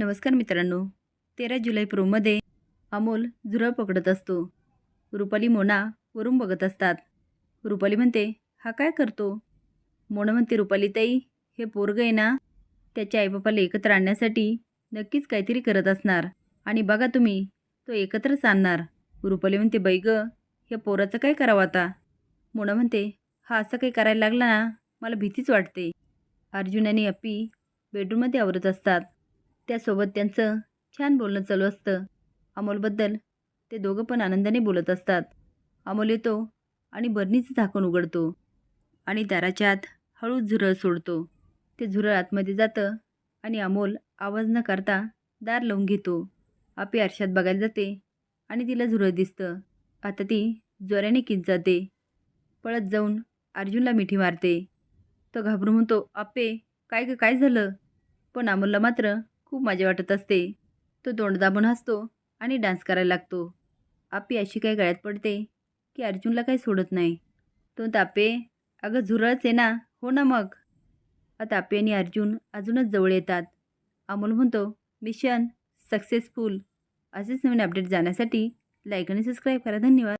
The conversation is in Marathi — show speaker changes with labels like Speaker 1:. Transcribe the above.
Speaker 1: नमस्कार मित्रांनो. तेरा जुलै प्रोमध्ये अमोल झुरळ पकडत असतो. रुपाली मोना वरून बघत असतात. रुपाली म्हणते हा काय करतो? मोना म्हणते रुपाली ताई हे पोरगं आहे ना त्याच्या आईबापाला एकत्र आणण्यासाठी नक्कीच काहीतरी करत असणार. आणि बघा तुम्ही तो एकत्रच आणणार. रुपाली म्हणते बैग गं या पोराचं काय करावं आता? मोना म्हणते हा असं काही करायला लागला ना मला भीतीच वाटते. अर्जुन आणि अप्पी बेडरूममध्ये आवरत असतात. त्यासोबत त्यांचं छान बोलणं चालू असतं. अमोलबद्दल ते दोघं पण आनंदाने बोलत असतात. अमोल येतो आणि बर्नीचं झाकण उघडतो आणि दाराच्या आत हळूच झुरळ सोडतो. ते झुरळ आतमध्ये जातं आणि अमोल आवाज न करता दार लावून घेतो. आपी आरशात बघायला जाते आणि तिला झुरळ दिसतं. आता ती जोऱ्याने किंच जाते. पळत जाऊन अर्जुनला मिठी मारते. तो घाबरून म्हणतो आप्पे काय काय झालं? पण अमोलला मात्र खूप मजा वाटत असते. तो तोंड दाबून हसतो आणि डान्स करायला लागतो. आप्पी अशी काही गळ्यात पडते की अर्जुनला काही सोडत नाही. तो तापे अगं झुरळच आहे ना हो ना मग? तापे आणि अर्जुन अजूनच जवळ येतात. अमोल म्हणतो मिशन सक्सेसफुल. असेच नवीन अपडेट जाण्यासाठी लाईक आणि सबस्क्राईब करा. धन्यवाद.